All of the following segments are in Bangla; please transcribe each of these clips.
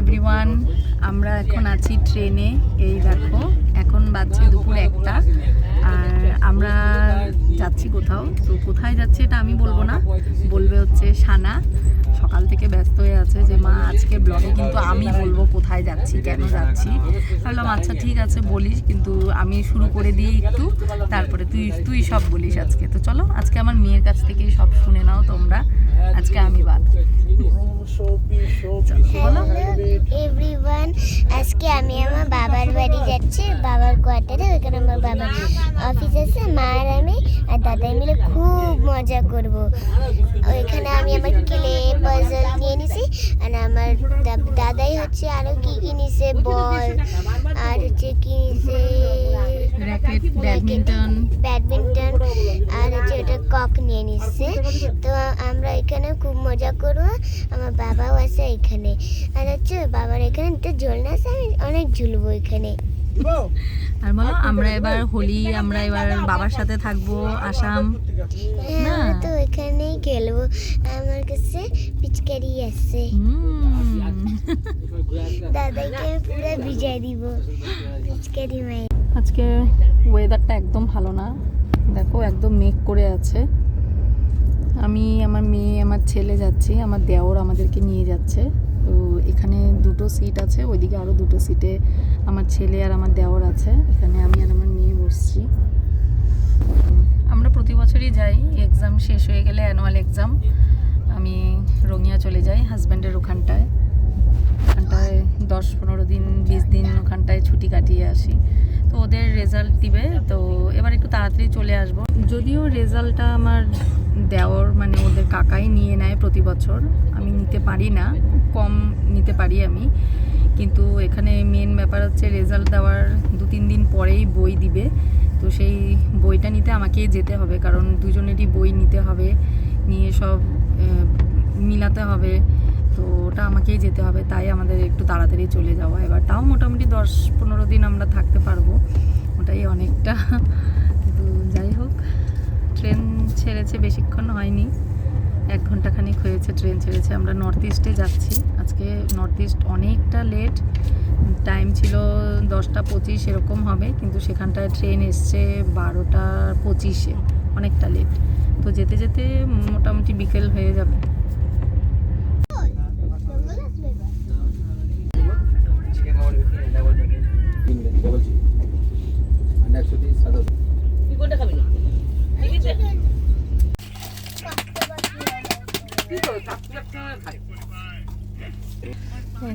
এভরিওয়ান, আমরা এখন আছি ট্রেনে। এই দেখো, এখন বাজছে দুপুর একটা, আর আমরা যাচ্ছি কোথাও। তো কোথায় যাচ্ছে এটা আমি বলব না, বলবে হচ্ছে সানা সকাল থেকে ব্যস্ত হয়ে আছে যে, মা আজকে ব্লগে কিন্তু আমি কোথায় যাচ্ছি কেন যাচ্ছি? ভাবলাম আচ্ছা ঠিক আছে বলিস কিন্তু আমি শুরু করে দিই একটু তারপরে তুই তুই সব বলিস আজকে। তো চলো আজকে আমার মেয়ের কাছ থেকে সব শুনে নাও তোমরা আজকে আমি বাদ। বলো। এভরিওয়ান আজকে আমি আমার বাবার বাড়ি যাচ্ছি, বাবার কোয়ার্টারে, ওইখানে আমার বাবা অফিস আছে, মা আর আমি আর দাদাই মিলে খুব মজা করব। ওইখানে আমি আমার কেলে পাজল নিয়ে নিছি, আর আমার দাদাই হচ্ছে আরও কী কী নিছে বল র্যাকেট ব্যাডমিন্টন ব্যাডমিন্টন আর হচ্ছে ওটা কক নিয়ে নিচ্ছে। তো আমরা এখানে খুব মজা করব। আমার বাবাও আছে এখানে। আর হচ্ছে বাবার এখানে তো ঝোলনা আছে আমি অনেক ঝুলবো এখানে। আর বলো আমরা এবার হোলি আমরা এবার বাবার সাথে থাকব আসাম। হ্যাঁ না। তো এখানেই খেলব। আমার কাছে পিচকারি আছে। দাদাকে পুরো ভিজাই দিব। পিচকারি মাই আজকে ওয়েদারটা একদম ভালো না। দেখো, একদম মেঘ করে আছে। আমি, আমার মেয়ে, আমার ছেলে যাচ্ছি, আমার দেওর আমাদেরকে নিয়ে যাচ্ছে। তো এখানে দুটো সিট আছে, ওইদিকে আরও দুটো সিটে আমার ছেলে আর আমার দেওর আছে। এখানে আমি আর আমার মেয়ে বসছি। আমরা প্রতি বছরই যাই। এক্সাম শেষ হয়ে গেলে অ্যানুয়াল এক্সাম আমি রঙিয়া চলে যাই হাজব্যান্ডের ওখানটায়। ওখানটায় দশ, পনেরো দিন, বিশ দিন ওখানটায় ছুটি কাটিয়ে আসি। ওদের রেজাল্ট দিবে, তো এবার একটু তাড়াতাড়ি চলে আসব। যদিও রেজাল্টটা আমার দেওয়ার মানে ওদের কাকাই নিয়ে নেয় প্রতি বছর, আমি নিতে পারি না কম নিতে পারি আমি। কিন্তু এখানে মেন ব্যাপার হচ্ছে রেজাল্ট দেওয়ার দু তিন দিন পরেই বই দিবে, তো সেই বইটা নিতে আমাকেই যেতে হবে, কারণ দুজনেরই বই নিতে হবে, নিয়ে সব মিলাতে হবে। তো ওটা আমাকেই যেতে হবে, তাই আমাদের একটু তাড়াতাড়ি চলে যাওয়া। এবার তাও মোটামুটি দশ পনেরো দিন আমরা থাকতে পারব, ওটাই অনেকটা। তো যাই হোক, ট্রেন ছেড়েছে, বেশিক্ষণ হয়নি। এক ঘণ্টা খানিক হয়েছে, ট্রেন ছেড়েছে। আমরা নর্থ ইস্টে যাচ্ছি। আজকে নর্থ ইস্ট অনেকটা লেট টাইম ছিল দশটা পঁচিশ এরকম হবে, কিন্তু সেখানটায় ট্রেন এসছে বারোটা পঁচিশে, অনেকটা লেট তো যেতে যেতে মোটামুটি বিকেল হয়ে যাবে।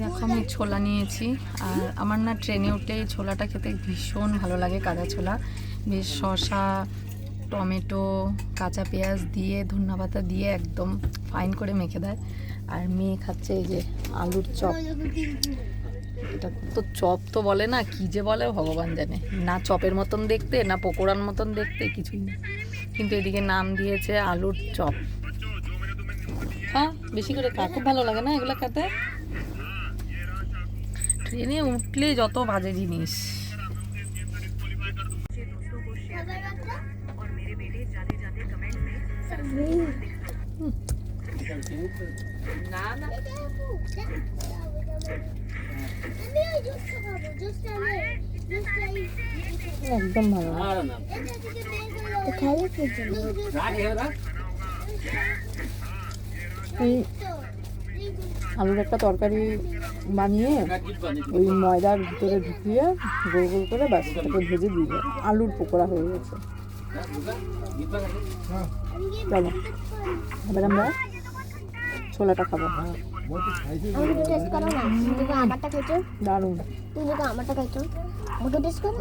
দেখো আমি ছোলা নিয়েছি, আর আমার না ট্রেনে উঠে এই ছোলাটা খেতে ভীষণ ভালো লাগে কাঁচা ছোলা। বেশ শসা, টমেটো, কাঁচা পেঁয়াজ দিয়ে, ধন্যা পাতা দিয়ে একদম ফাইন করে মেখে দেয়। আর মেয়ে খাচ্ছে এই যে আলুর চপ। এটা তো চপ তো বলে না, কি যে বলে ভগবান জানে। না চপের মতন দেখতে, না পকোড়ার মতন দেখতে, কিছুই না। কিন্তু এদিকে নাম দিয়েছে আলুর চপ। বেশি করে খা খুব ভালো লাগে না এগুলো খেতে? ট্রেনে উঠলে যত বাজে জিনিস। একদম ভালো। না। এই আলুর একটা তরকারি বানিয়ে ওই ময়দার ভিতরে ঢুকিয়ে গোল গোল করে ব্যাস তাকে ভেজে দিয়ে আলুর পকোড়া হয়ে গেছে। চলো এবার আমরা ছোলাটা খাব। দারুণ। আমারটা খাইছো? আমাকে টেস্ট করো?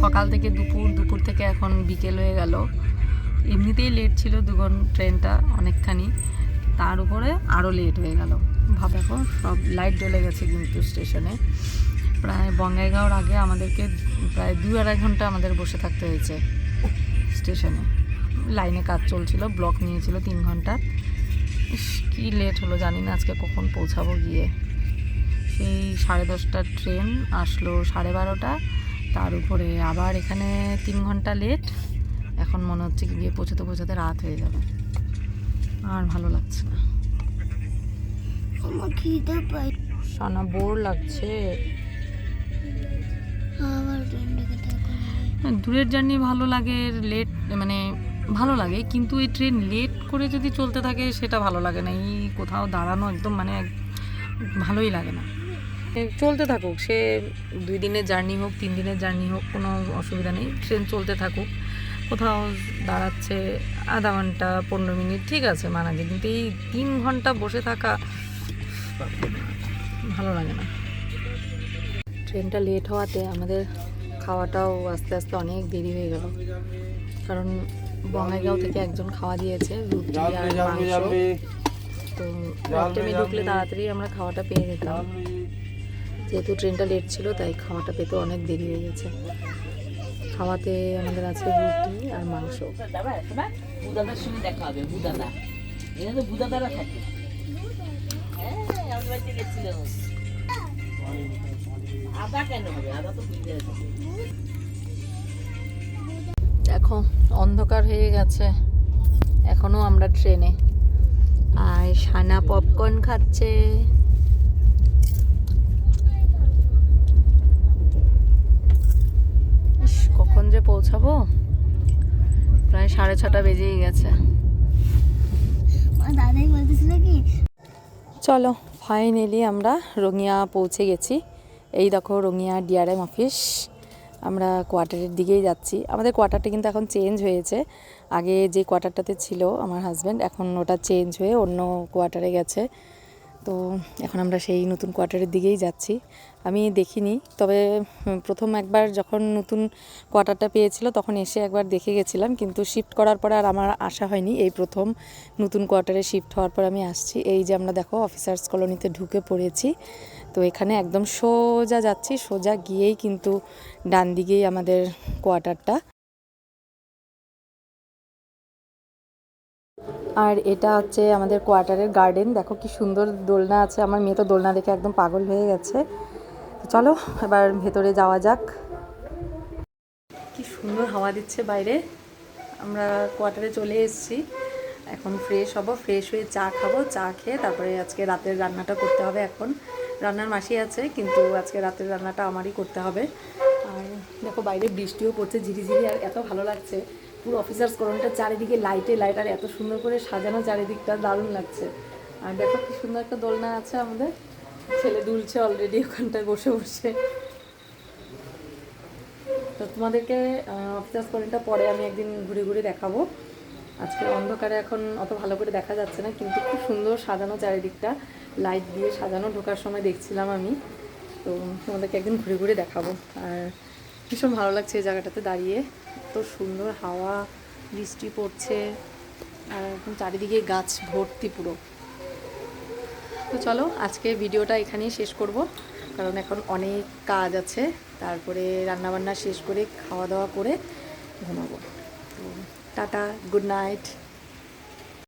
সকাল থেকে দুপুর দুপুর থেকে এখন বিকেল হয়ে গেল। এমনিতেই লেট ছিল দুঘন ট্রেনটা অনেকখানি। তার উপরে আরও লেট হয়ে গেল। ভাব দেখো, সব লাইট জ্বলে গেছে কিন্তু স্টেশনে প্রায় বঙ্গাইগাঁওর আগে আমাদেরকে প্রায় দু আড়াই ঘণ্টা আমাদের বসে থাকতে হয়েছে স্টেশনে লাইনে কাজ চলছিল ব্লক নিয়েছিল তিন ঘণ্টা। ইস কী লেট হলো জানি না আজকে কখন পৌঁছাবো গিয়ে। সেই সাড়ে দশটার ট্রেন আসলো সাড়ে বারোটা তার উপরে আবার এখানে তিন ঘণ্টা লেট এখন মনে হচ্ছে কি গিয়ে পৌঁছতে পৌঁছাতে রাত হয়ে যাবে। আর ভালো লাগছে না। সানা বোর লাগছে। হ্যাঁ, দূরের জার্নি ভালো লাগে লেট মানে ভালো লাগে, কিন্তু এই ট্রেন লেট করে যদি চলতে থাকে সেটা ভালো লাগে না। এই কোথাও দাঁড়ানো একদম মানে ভালোই লাগে না। চলতে থাকুক, সে দুই দিনের জার্নি হোক, তিন দিনের জার্নি হোক, কোনো অসুবিধা নেই। ট্রেন চলতে থাকুক, কোথাও দাঁড়াচ্ছে আধা ঘণ্টা, পনেরো মিনিট, ঠিক আছে, মানা যায়। কিন্তু এই তিন ঘণ্টা বসে থাকা ভালো লাগে না। ট্রেনটা লেট হওয়াতে আমাদের খাওয়াটাও আস্তে আস্তে অনেক দেরি হয়ে গেল। কারণ বঙ্গাইগাঁও থেকে একজন খাওয়া দিয়েছে রুটি আর মাংস। তো ট্রেনে ঢুকলে তাড়াতাড়ি আমরা খাওয়াটা পেয়ে যেতাম। যেহেতু ট্রেনটা লেট ছিল তাই খাওয়াটা পেতে অনেক দেরি হয়ে গেছে। খাওয়াতে আমাদের আছে রুটি আর মাংস। বুদাদার সঙ্গে দেখা হবে? বুদাদা এখানে তো বুদাদারা থাকে আমাদের বাড়িতে গেছিল আদা কেন হবে আদা তো দেখো অন্ধকার হয়ে গেছে। এখনও আমরা ট্রেনে। আর সানা পপকর্ন খাচ্ছে। কখন যে পৌঁছাবো? প্রায় সাড়ে ছটা বেজেই গেছে। চলো ফাইনালি আমরা রঙিয়া পৌঁছে গেছি। এই দেখো রঙিয়া ডিআরএম অফিস আমরা কোয়ার্টারের দিকেই যাচ্ছি। আমাদের কোয়ার্টারটা কিন্তু এখন চেঞ্জ হয়েছে। আগে যে কোয়ার্টারটাতে ছিল আমার হাজব্যান্ড, এখন ওটা চেঞ্জ হয়ে অন্য কোয়ার্টারে গেছে। তো এখন আমরা সেই নতুন কোয়ার্টারের দিকেই যাচ্ছি। আমি দেখিনি, তবে প্রথম একবার যখন নতুন কোয়ার্টারটা পেয়েছিল তখন এসে একবার দেখে গেছিলাম, কিন্তু শিফট করার পরে আর আমার আসা হয়নি। এই প্রথম নতুন কোয়ার্টারে শিফট হওয়ার পর আমি আসছি। এই যে আমরা দেখো অফিসার্স কলোনিতে ঢুকে পড়েছি। তো এখানে একদম সোজা যাচ্ছি, সোজা গিয়েই কিন্তু ডান দিকেই আমাদের কোয়ার্টারটা। আর এটা হচ্ছে আমাদের কোয়ার্টারের গার্ডেন। দেখো কি সুন্দর দোলনা আছে। আমার মেয়ে তো দোলনা দেখে একদম পাগল হয়ে গেছে। চলো, এবার ভেতরে যাওয়া যাক। কি সুন্দর হাওয়া দিচ্ছে বাইরে। আমরা কোয়ার্টারে চলে এসেছি। এখন ফ্রেশ হব ফ্রেশ হয়ে চা খাব, চা খেয়ে তারপরে আজকে রাতের রান্নাটা করতে হবে এখন। রান্নার মাসি আছে, কিন্তু আজকে রাতের রান্নাটা আমারই করতে হবে। আর দেখো বাইরে বৃষ্টিও পড়ছে, ঝিরিঝিরি, আর এত ভালো লাগছে। পুরো অফিসার্স কলোনিটা চারিদিকে লাইটে লাইট আর এত সুন্দর করে সাজানো চারিদিকটা দারুণ লাগছে। আর দেখো কি সুন্দর একটা দোলনা আছে আমাদের। ছেলে দুলছে অলরেডি ওখানটায় বসে বসে। তো তোমাদেরকে অফিসার্স কলোনিটা পরে আমি একদিন ঘুরে ঘুরে দেখাবো। আজকে অন্ধকারে এখন অত ভালো করে দেখা যাচ্ছে না, কিন্তু খুব সুন্দর সাজানো চারিদিকটা। লাইট দিয়ে সাজানো, ঢোকার সময় দেখছিলাম আমি। তো তোমাদেরকে একদিন ঘুরে ঘুরে দেখাবো। আর ভীষণ ভালো লাগছে এই জায়গাটাতে দাঁড়িয়ে। এত সুন্দর হাওয়া, বৃষ্টি পড়ছে, আর একদম চারিদিকে গাছ ভর্তি পুরো। তো চলো, আজকে ভিডিওটা এখানেই শেষ করব, কারণ এখন অনেক কাজ আছে। তারপরে রান্নাবান্না শেষ করে খাওয়া দাওয়া করে ঘুমাবো। তো টাটা, গুড নাইট।